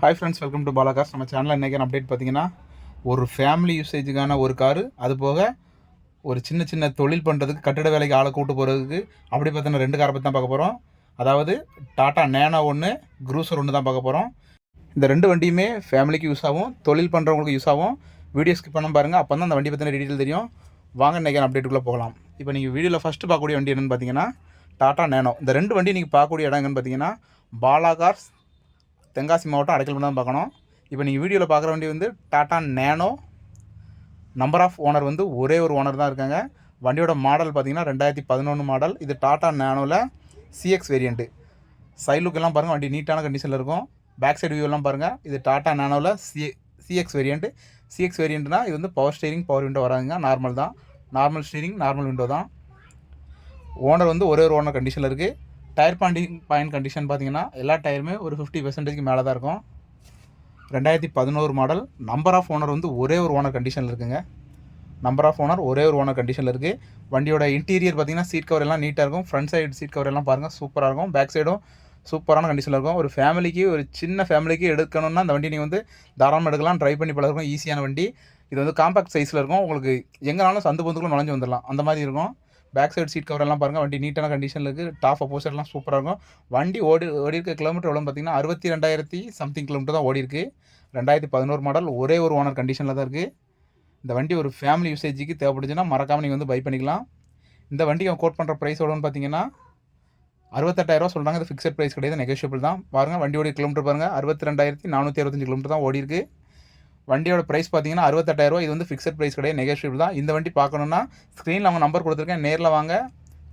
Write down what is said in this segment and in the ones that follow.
Hi friends welcome to Bala cars நம்ம சேனலில் இன்றைக்கி அப்டேட் பார்த்தீங்கன்னா ஒரு ஃபேமிலி யூசேஜுக்கான ஒரு காரு அது போக ஒரு சின்ன சின்ன தொழில் பண்ணுறதுக்கு கட்டிட வேலைக்கு ஆளை கூட்டு போகிறதுக்கு அப்படி பார்த்தீங்கன்னா ரெண்டு காரை பற்றி தான் பார்க்க போகிறோம் அதாவது டாட்டா நேனோ ஒன்று க்ரூசர் ஒன்று தான் பார்க்க போகிறோம் இந்த ரெண்டு வண்டியுமே ஃபேமிலிக்கு யூஸ் ஆகும் தொழில் பண்ணுறவங்களுக்கு யூஸ் ஆகும். வீடியோ ஸ்கிப் பண்ண பாருங்கள் அப்போ தான் அந்த வண்டி பற்றின டீட்டெயில் தெரியும். வாங்க இன்றைக்கான அப்டேட்டுக்குள்ளே போகலாம். இப்போ நீங்கள் வீடியோவில் ஃபஸ்ட்டு பார்க்கக்கூடிய வண்டி என்னென்னு பார்த்தீங்கன்னா டாட்டா நேனோ இந்த ரெண்டு வண்டி நீங்கள் பார்க்கக்கூடிய இடம் எங்கன்னு பார்த்தீங்கன்னா பாலாகார்ஸ் தென்காசி மாவட்டம் அடைக்கல் தான் பார்க்கணும். இப்போ நீங்கள் வீடியோவில் பார்க்குற வண்டி வந்து Tata Nano number of owner வந்து ஒரே ஒரு ஓனர் தான் இருக்காங்க. வண்டியோட மாடல் பார்த்தீங்கன்னா ரெண்டாயிரத்தி பதினொன்று மாடல் இது டாட்டா நேனோவில் சிஎக்ஸ் வேரியண்ட்டு சைட் லுக்கெல்லாம் பாருங்கள் வண்டி நீட்டான கண்டிஷனில் இருக்கும். பேக் சைடு வியூலாம் பாருங்கள் இது டாட்டா நேனோவில் சி சிஎக்ஸ் வேரியண்ட்டு சிஎக்ஸ் வேரியண்ட்னா இது வந்து பவர் ஸ்டீரிங் பவர் விண்டோ வராதுங்க. நார்மல் தான். நார்மல் ஸ்டீரிங் நார்மல் விண்டோ தான். ஓனர் வந்து ஒரே ஒரு ஓனர் கண்டிஷனில் இருக்குது டயர் பாண்டி பாயிண்ட் கண்டிஷன் பார்த்தீங்கன்னா எல்லா டயருமே ஒரு ஃபிஃப்டி பர்சன்டேஜ்க்கு மேலே தான் இருக்கும். ரெண்டாயிரத்தி பதினோரு மாடல் நம்பர் ஆஃப் ஓனர் வந்து ஒரே ஒரு ஓனர் கண்டிஷனில் இருக்குங்க. நம்பர் ஆஃப் ஓனர் ஒரே ஒரு ஓனர் கண்டிஷனில் இருக்குது வண்டியோட இன்டீரியர் பார்த்தீங்கன்னா சீட் கவர் எல்லாம் நீட்டாக இருக்கும். ஃப்ரண்ட் சைடு சீட் கவர் எல்லாம் பாருங்கள் சூப்பராக இருக்கும். பேக் சைடும் சூப்பரான கண்டிஷனில் இருக்கும். ஒரு ஃபேமிலிக்கு ஒரு சின்ன ஃபேமிலிக்கு எடுக்கணும்னா அந்த வண்டி நீங்கள் வந்து தாராளமாக எடுக்கலாம். ட்ரை பண்ணி பழகும் ஈஸியான வண்டி. இது வந்து காம்பாக்ட் சைஸில் இருக்கும். உங்களுக்கு எங்கேனாலும் சந்து பொந்துக்குள்ள நுழைஞ்சு வந்துடலாம் அந்த மாதிரி இருக்கும். பேக் சைடு சீட் கவர் எல்லாம் பாருங்கள் வண்டி நீட்டான கண்டிஷனில் இருக்குது டாப் அப்போசர்லாம் சூப்பராக இருக்கும். வண்டி ஓடி ஓடி இருக்க கிலோமீட்டர் எவ்வளோ பார்த்தீங்கன்னா அறுபத்தி ரெண்டாயிரத்தி சம்திங் கிலோமீட்டர் தான் ஓடி இருக்கு. ரெண்டாயிரத்தி பதினோரு மாடல் ஒரே ஒரு ஓனர் கண்டிஷனில் தான் இருக்குது இந்த வண்டி ஒரு ஃபேமிலி யூசேஜுக்கு தேவைப்படுச்சுன்னா மறக்காமல் நீங்கள் வந்து பை பண்ணிக்கலாம். இந்த வண்டி அவன் கோட் பண்ணுற ப்ரைஸ் எவ்வளோன்னு பார்த்தீங்கன்னா அறுபத்தெட்டாயிரரூவா சொல்கிறாங்க இது ஃபிக்ஸட் ப்ரைஸ் கிடையாது நெகோஷியபிள் தான். பாருங்கள் வண்டியோட கிலோமீட்டர் பாருங்கள் அறுபத்தி ரெண்டாயிரத்தி நானூற்றி அறுபத்தஞ்சு கிலோமீட்டர் தான் ஓடி இருக்குது வண்டியோட ப்ரைஸ் பார்த்தீங்கன்னா அறுபத்தெட்டாயிரரூவா இது வந்து ஃபிக்ஸட் ப்ரைஸ் கிடையாது நெகோஷியபிள் தான். இந்த வண்டி பார்க்கணுன்னா ஸ்க்ரீனில் அவங்க நம்பர் கொடுத்துருக்கேன். நேரில் வாங்க.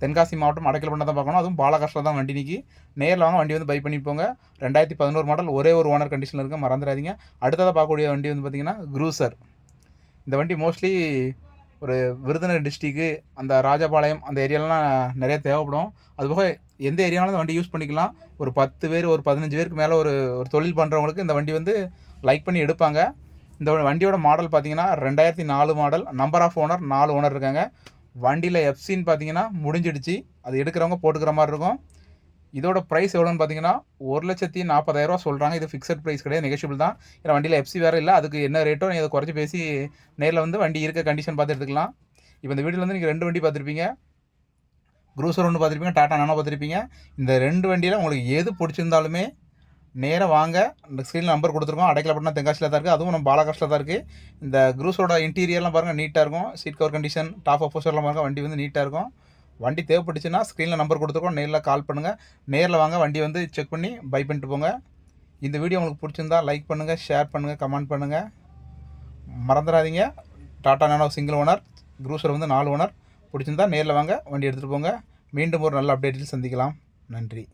தென்காசி மாவட்டம் அடைக்கல் பண்ண தான் பார்க்கணும். அதுவும் பாலகாஷ்டில் தான் வண்டி நிற்கி நேரில் வாங்க வண்டி வந்து பை பண்ணி போங்க. ரெண்டாயிரத்தி பதினோரு மாடல் ஒரே ஒரு ஓனர் கண்டிஷனில் இருக்க மறந்துடாதீங்க. அடுத்ததாக பார்க்கக்கூடிய வண்டி வந்து பார்த்திங்கன்னா க்ரூசர் இந்த வண்டி மோஸ்ட்லி ஒரு விருதுநகர் டிஸ்ட்ரிக்கு அந்த ராஜபாளையம் அந்த ஏரியாலலாம் நிறைய தேவைப்படும். அதுபோக எந்த ஏரியாலும் இந்த வண்டி யூஸ் பண்ணிக்கலாம். ஒரு பத்து பேர் ஒரு பதினஞ்சு பேருக்கு மேலே ஒரு ஒரு தொழில் பண்ணுறவங்களுக்கு இந்த வண்டி வந்து லைக் பண்ணி எடுப்பாங்க. இந்த வண்டியோட மாடல் பார்த்தீங்கன்னா ரெண்டாயிரத்தி நாலு மாடல் நம்பர் ஆஃப் ஓனர் நாலு ஓனர் இருக்காங்க. வண்டியில் எஃப்சின்னு பார்த்தீங்கன்னா முடிஞ்சிடுச்சு. அது எடுக்கிறவங்க போட்டுக்கிற மாதிரி இருக்கும். இதோட ப்ரைஸ் எவ்வளோன்னு பார்த்தீங்கன்னா ஒரு லட்சத்தி நாற்பதாயிரரூவா சொல்கிறாங்க இது ஃபிக்ஸட் ப்ரைஸ் கிடையாது நெகஷியபிள் தான். ஏன்னா வண்டியில் எஃப்சி வேறு இல்லை. அதுக்கு என்ன ரேட்டோ நீங்கள் அதை குறைச்சி பேசி நேரில் வந்து வண்டி இருக்க கண்டிஷன் பார்த்து எடுத்துக்கலாம். இப்போ இந்த வீட்டில் வந்து நீங்கள் ரெண்டு வண்டி பார்த்துருப்பீங்க. க்ரூசர் ஒன்று பார்த்துருப்பீங்க. டாட்டா நானோ பார்த்துருப்பீங்க. இந்த ரெண்டு வண்டியில் உங்களுக்கு எது பிடிச்சிருந்தாலுமே நேராக வாங்க. இந்த ஸ்க்ரீனில் நம்பர் கொடுத்துருக்கோம். அடைக்கலப்பட்டினா தெங்காசியில் தான் இருக்குது அதுவும் நம்ம பாலகாஸ்டில் தான் இருக்குது இந்த க்ரூஸோட இன்டீரியர்லாம் பாருங்கள் நீட்டாக இருக்கும். சீட் கவர் கண்டிஷன் டாப் அப்போசர்லாம் பாருங்கள் வண்டி வந்து நீட்டாக இருக்கும். வண்டி தேவைப்பட்டுச்சுன்னா ஸ்க்ரீனில் நம்பர் கொடுத்துருக்கோம். நேரில் கால் பண்ணுங்கள் நேரில் வாங்க வண்டி வந்து செக் பண்ணி பை பண்ணிட்டு போங்க. இந்த வீடியோ உங்களுக்கு பிடிச்சிருந்தா லைக் பண்ணுங்கள் ஷேர் பண்ணுங்கள் கமெண்ட் பண்ணுங்கள் மறந்துடாதீங்க. Tata Nano single owner cruiser வந்து நாலு ஓனர் பிடிச்சிருந்தா நேரில் வாங்க வண்டி எடுத்துகிட்டு போங்க. மீண்டும் ஒரு நல்ல அப்டேட்டில் சந்திக்கலாம். நன்றி.